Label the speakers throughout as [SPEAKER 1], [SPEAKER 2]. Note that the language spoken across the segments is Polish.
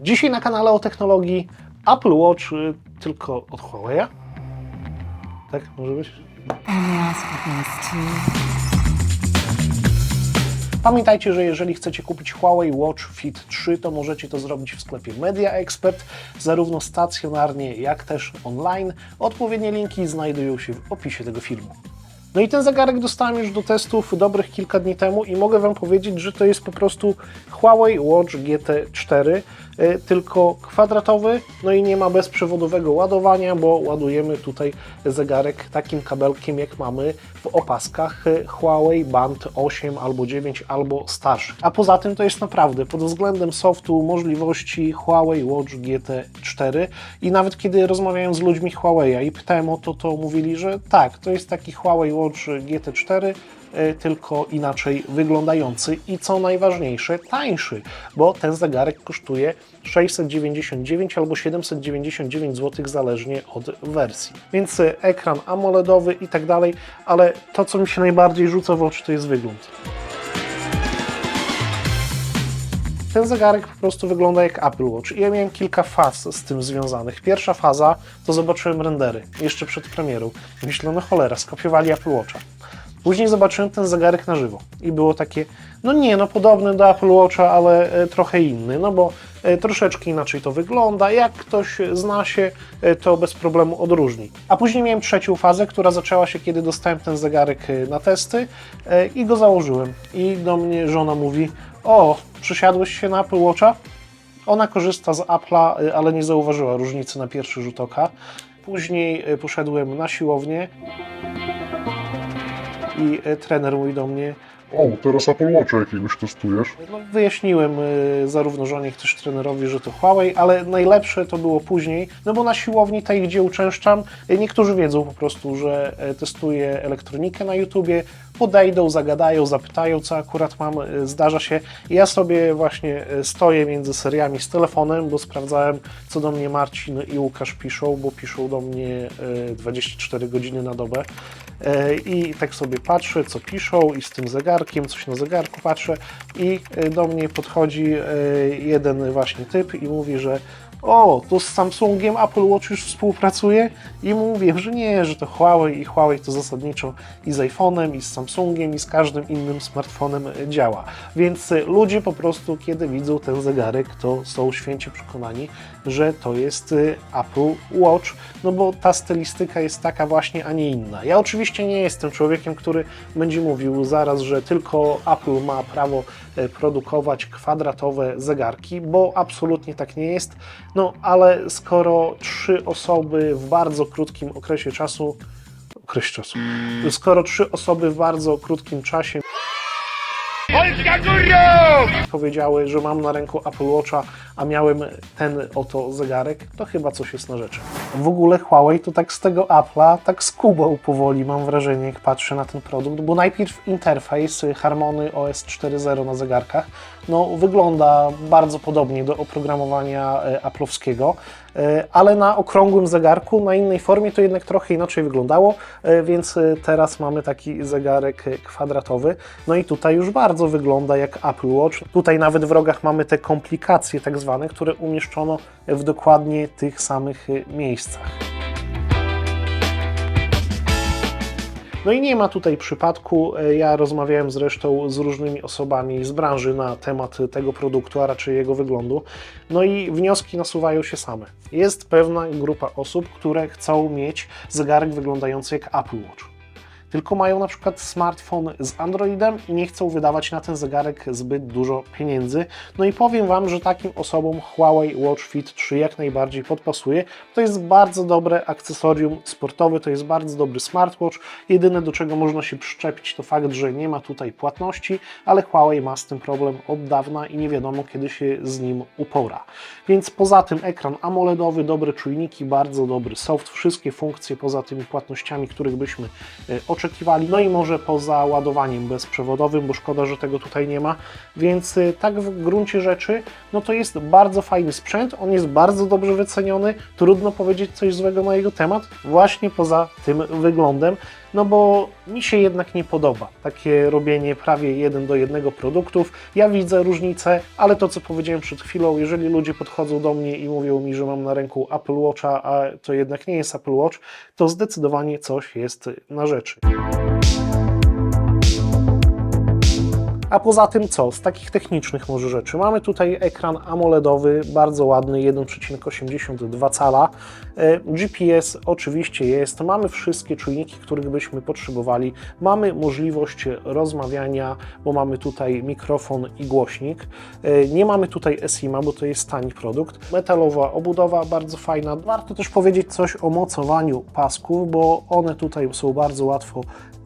[SPEAKER 1] Dzisiaj na kanale o technologii Apple Watch y, tylko od Huawei'a. Tak, może być? Pamiętajcie, że jeżeli chcecie kupić Huawei Watch Fit 3, to możecie to zrobić w sklepie Media Expert, zarówno stacjonarnie, jak też online. Odpowiednie linki znajdują się w opisie tego filmu. No i ten zegarek dostałem już do testów dobrych kilka dni temu i mogę Wam powiedzieć, że to jest po prostu Huawei Watch GT4, y, tylko kwadratowy, no i nie ma bezprzewodowego ładowania, bo ładujemy tutaj zegarek takim kabelkiem, jak mamy w opaskach y, Huawei Band 8 albo 9 albo starszych. A poza tym to jest naprawdę pod względem softu możliwości Huawei Watch GT4 i nawet kiedy rozmawiałem z ludźmi Huawei'a i pytałem o to, to mówili, że tak, to jest taki Huawei Watch GT4, y, tylko inaczej wyglądający i co najważniejsze, tańszy, bo ten zegarek kosztuje 699 albo 799 zł, zależnie od wersji. Więc y, ekran AMOLEDowy i tak dalej, ale to, co mi się najbardziej rzuca w oczy, to jest wygląd. Ten zegarek po prostu wygląda jak Apple Watch. I ja miałem kilka faz z tym związanych. Pierwsza faza to zobaczyłem rendery jeszcze przed premierą. Myślę, no cholera, skopiowali Apple Watcha. Później zobaczyłem ten zegarek na żywo i było takie, no nie, no podobny do Apple Watcha, ale e, trochę inny, no bo e, troszeczkę inaczej to wygląda. Jak ktoś zna się, e, to bez problemu odróżni. A później miałem trzecią fazę, która zaczęła się, kiedy dostałem ten zegarek na testy i go założyłem. I do mnie żona mówi, o, przysiadłeś się na Apple Watcha? Ona korzysta z Apple'a, ale nie zauważyła różnicy na pierwszy rzut oka. Później poszedłem na siłownię i y, trener mówi do mnie,
[SPEAKER 2] O, teraz Apple Watcha jakiegoś testujesz?
[SPEAKER 1] no, wyjaśniłem y, zarówno żonie, jak też trenerowi, że to Huawei, ale najlepsze to było później, no bo na siłowni, tej gdzie uczęszczam, y, niektórzy wiedzą po prostu, że y, testuję elektronikę na YouTubie, podejdą, zagadają, zapytają, co akurat mam, zdarza się. Ja sobie właśnie stoję między seriami z telefonem, bo sprawdzałem, co do mnie Marcin i Łukasz piszą, bo piszą do mnie y, 24 godziny na dobę. E, I tak sobie patrzę, co piszą i z tym zegarkiem, coś na zegarku patrzę i e, do mnie podchodzi e, jeden właśnie typ i mówi, że o, to z Samsungiem Apple Watch już współpracuje i mówię, że nie, że to Huawei i Huawei to zasadniczo i z iPhone'em, i z Samsungiem, i z każdym innym smartfonem działa. Więc ludzie po prostu, kiedy widzą ten zegarek, to są święcie przekonani, że to jest Apple Watch, no bo ta stylistyka jest taka właśnie, a nie inna. Ja oczywiście nie jestem człowiekiem, który będzie mówił zaraz, że tylko Apple ma prawo e, produkować kwadratowe zegarki, bo absolutnie tak nie jest. No ale skoro trzy osoby w bardzo krótkim okresie czasu, okresie czasu, skoro trzy osoby w bardzo krótkim czasie powiedziały, że mam na ręku Apple Watcha, a miałem ten oto zegarek, to chyba coś jest na rzeczy. W ogóle Huawei to tak z tego Apple'a, tak z Kubą powoli mam wrażenie, jak patrzę na ten produkt, bo najpierw interfejs Harmony OS 4.0 na zegarkach, no wygląda bardzo podobnie do oprogramowania e, Apple'owskiego, e, ale na okrągłym zegarku, na innej formie to jednak trochę inaczej wyglądało, e, więc teraz mamy taki zegarek kwadratowy. No i tutaj już bardzo wygląda jak Apple Watch. Tutaj nawet w rogach mamy te komplikacje tak zwane, które umieszczono w dokładnie tych samych e, miejscach. No i nie ma tutaj przypadku. Ja rozmawiałem zresztą z różnymi osobami z branży na temat tego produktu, a raczej jego wyglądu. No i wnioski nasuwają się same. Jest pewna grupa osób, które chcą mieć zegarek wyglądający jak Apple Watch. Tylko mają na przykład smartfon z Androidem i nie chcą wydawać na ten zegarek zbyt dużo pieniędzy. No i powiem Wam, że takim osobom Huawei Watch Fit 3 jak najbardziej podpasuje. To jest bardzo dobre akcesorium sportowe, to jest bardzo dobry smartwatch. Jedyne do czego można się przyczepić to fakt, że nie ma tutaj płatności, ale Huawei ma z tym problem od dawna i nie wiadomo kiedy się z nim upora. Więc poza tym ekran AMOLEDowy, dobre czujniki, bardzo dobry soft, wszystkie funkcje poza tymi płatnościami, których byśmy e, oczekiwali, no i może poza ładowaniem bezprzewodowym, bo szkoda, że tego tutaj nie ma, więc y, tak w gruncie rzeczy, no to jest bardzo fajny sprzęt, on jest bardzo dobrze wyceniony, trudno powiedzieć coś złego na jego temat, właśnie poza tym wyglądem. No bo mi się jednak nie podoba takie robienie prawie jeden do jednego produktów. Ja widzę różnicę, ale to co powiedziałem przed chwilą, jeżeli ludzie podchodzą do mnie i mówią mi, że mam na ręku Apple Watcha, a to jednak nie jest Apple Watch, to zdecydowanie coś jest na rzeczy. A poza tym co? Z takich technicznych może rzeczy. Mamy tutaj ekran AMOLEDowy, bardzo ładny, 1,82 cala. E, GPS oczywiście jest. Mamy wszystkie czujniki, których byśmy potrzebowali. Mamy możliwość rozmawiania, bo mamy tutaj mikrofon i głośnik. E, Nie mamy tutaj SIMA, bo to jest tani produkt. Metalowa obudowa, bardzo fajna. Warto też powiedzieć coś o mocowaniu pasków, bo one tutaj są bardzo łatwo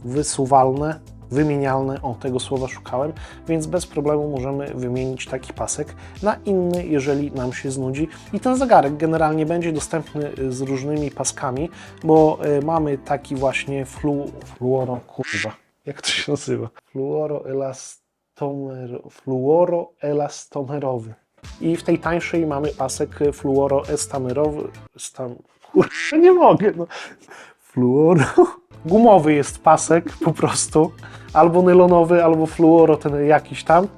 [SPEAKER 1] wysuwalne wymienialne, o tego słowa szukałem, więc bez problemu możemy wymienić taki pasek na inny, jeżeli nam się znudzi. I ten zegarek generalnie będzie dostępny y, z różnymi paskami, bo y, mamy taki właśnie flu, fluoro, kurwa, jak to się nazywa? Fluoroelastomer, fluoroelastomerowy. I w tej tańszej mamy pasek y, fluoroestamerowy, stam, kurwa, nie mogę, no. Fluoro. Gumowy jest pasek po prostu, albo nylonowy, albo fluoro, ten jakiś tam.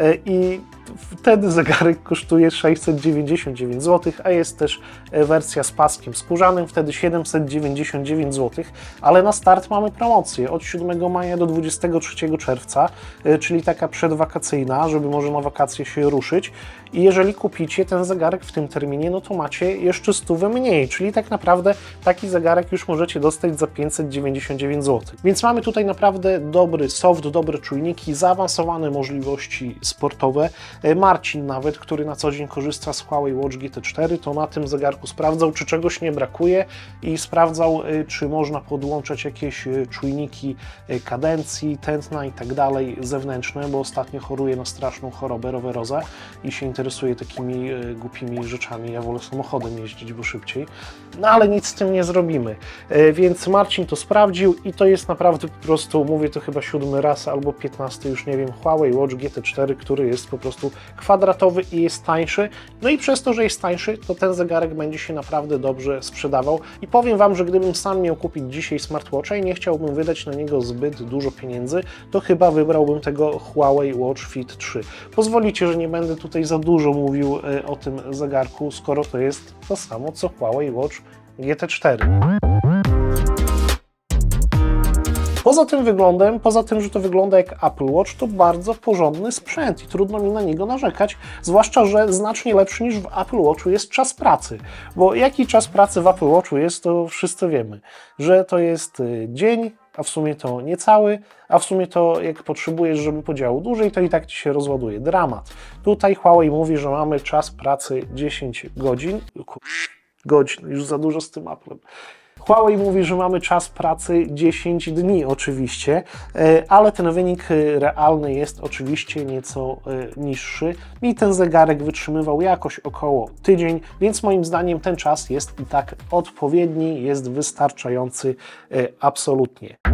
[SPEAKER 1] E, I wtedy zegarek kosztuje 699 zł, a jest też e, wersja z paskiem skórzanym, wtedy 799 zł, ale na start mamy promocję od 7 maja do 23 czerwca, e, czyli taka przedwakacyjna, żeby może na wakacje się ruszyć. I jeżeli kupicie ten zegarek w tym terminie, no to macie jeszcze stówę mniej, czyli tak naprawdę taki zegarek już możecie dostać za 599 zł. Więc mamy tutaj naprawdę dobry soft, dobre czujniki, zaawansowane możliwości sportowe. E, Marcin nawet, który na co dzień korzysta z Huawei Watch GT4, to na tym zegarku sprawdzał, czy czegoś nie brakuje i sprawdzał, e, czy można podłączać jakieś e, czujniki kadencji, tętna i tak dalej zewnętrzne, bo ostatnio choruje na straszną chorobę rowerozę i się interesuje takimi głupimi rzeczami. Ja wolę samochodem jeździć, bo szybciej. No ale nic z tym nie zrobimy. Więc Marcin to sprawdził i to jest naprawdę po prostu, mówię to chyba siódmy raz albo piętnasty, już nie wiem, Huawei Watch GT4, który jest po prostu kwadratowy i jest tańszy. No i przez to, że jest tańszy, to ten zegarek będzie się naprawdę dobrze sprzedawał. I powiem Wam, że gdybym sam miał kupić dzisiaj smartwatcha i nie chciałbym wydać na niego zbyt dużo pieniędzy, to chyba wybrałbym tego Huawei Watch Fit 3. Pozwolicie, że nie będę tutaj za dużo mówił e, o tym zegarku, skoro to jest to samo co Huawei Watch GT4. Poza tym wyglądem, poza tym, że to wygląda jak Apple Watch, to bardzo porządny sprzęt i trudno mi na niego narzekać, zwłaszcza, że znacznie lepszy niż w Apple Watchu jest czas pracy. Bo jaki czas pracy w Apple Watchu jest, to wszyscy wiemy, że to jest y, dzień, a w sumie to niecały, a w sumie to jak potrzebujesz, żeby podziału dłużej, to i tak Ci się rozładuje. Dramat. Tutaj Huawei mówi, że mamy czas pracy 10 godzin. Godzin, już za dużo z tym Applem. Huawei mówi, że mamy czas pracy 10 dni oczywiście, e, ale ten wynik e, realny jest oczywiście nieco e, niższy i ten zegarek wytrzymywał jakoś około tydzień, więc moim zdaniem ten czas jest i tak odpowiedni, jest wystarczający absolutnie.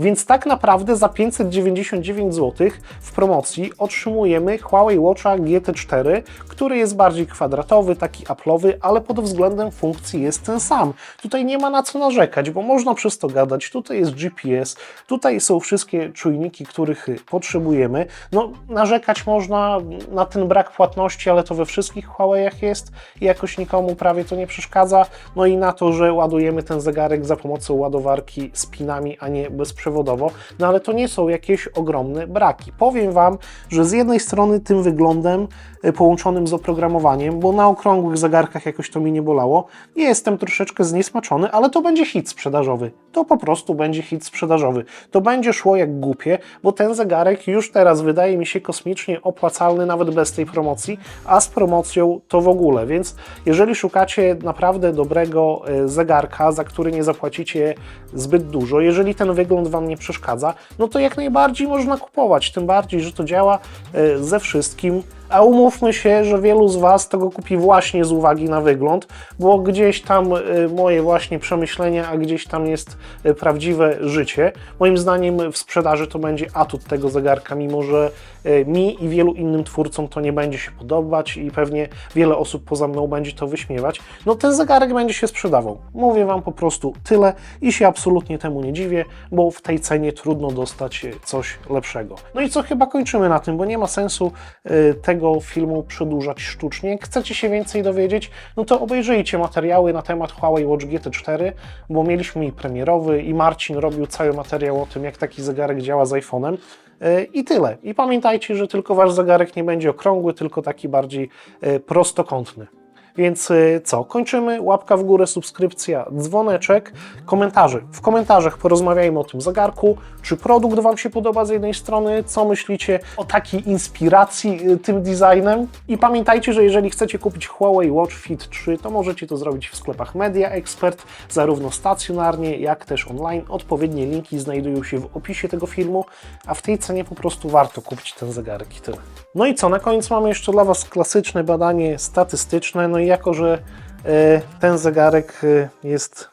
[SPEAKER 1] Więc tak naprawdę za 599 zł w promocji otrzymujemy Huawei Watcha GT4, który jest bardziej kwadratowy, taki Apple'owy, ale pod względem funkcji jest ten sam. Tutaj nie ma na co narzekać, bo można przez to gadać. Tutaj jest GPS, tutaj są wszystkie czujniki, których potrzebujemy. No, narzekać można na ten brak płatności, ale to we wszystkich Huawei'ach jest i jakoś nikomu prawie to nie przeszkadza. No i na to, że ładujemy ten zegarek za pomocą ładowarki z pinami, a nie bezprzewodowo. No ale to nie są jakieś ogromne braki. Powiem Wam, że z jednej strony tym wyglądem y, połączonym z oprogramowaniem, bo na okrągłych zegarkach jakoś to mi nie bolało, jestem troszeczkę zniesmaczony, ale to będzie hit sprzedażowy. To po prostu będzie hit sprzedażowy. To będzie szło jak głupie, bo ten zegarek już teraz wydaje mi się kosmicznie opłacalny nawet bez tej promocji, a z promocją to w ogóle. Więc jeżeli szukacie naprawdę dobrego e, zegarka, za który nie zapłacicie zbyt dużo, jeżeli ten wygląd Wam nie przeszkadza, no to jak najbardziej można kupować. Tym bardziej, że to działa e, ze wszystkim A umówmy się, że wielu z Was tego kupi właśnie z uwagi na wygląd, bo gdzieś tam y, moje właśnie przemyślenia, a gdzieś tam jest y, prawdziwe życie. Moim zdaniem w sprzedaży to będzie atut tego zegarka, mimo że y, mi i wielu innym twórcom to nie będzie się podobać i pewnie wiele osób poza mną będzie to wyśmiewać. No ten zegarek będzie się sprzedawał. Mówię Wam po prostu tyle i się absolutnie temu nie dziwię, bo w tej cenie trudno dostać coś lepszego. No i co chyba kończymy na tym, bo nie ma sensu y, tego filmu przedłużać sztucznie. Chcecie się więcej dowiedzieć, no to obejrzyjcie materiały na temat Huawei Watch GT4, bo mieliśmy i premierowy i Marcin robił cały materiał o tym, jak taki zegarek działa z iPhone'em. Y, I tyle. I pamiętajcie, że tylko wasz zegarek nie będzie okrągły, tylko taki bardziej y, prostokątny. Więc y, co? Kończymy. Łapka w górę, subskrypcja, dzwoneczek, komentarze. W komentarzach porozmawiajmy o tym zegarku. Czy produkt Wam się podoba z jednej strony? Co myślicie o takiej inspiracji y, tym designem? I pamiętajcie, że jeżeli chcecie kupić Huawei Watch Fit 3, to możecie to zrobić w sklepach Media Expert, zarówno stacjonarnie, jak też online. Odpowiednie linki znajdują się w opisie tego filmu, a w tej cenie po prostu warto kupić ten zegarek i tyle. No i co? Na koniec mamy jeszcze dla Was klasyczne badanie statystyczne. No i jako, że e, ten zegarek e, jest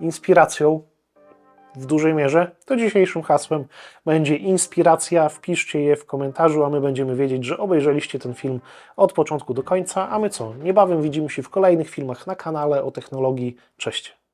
[SPEAKER 1] inspiracją w dużej mierze, to dzisiejszym hasłem będzie inspiracja. Wpiszcie je w komentarzu, a my będziemy wiedzieć, że obejrzeliście ten film od początku do końca. A my co? Niebawem widzimy się w kolejnych filmach na kanale o technologii. Cześć!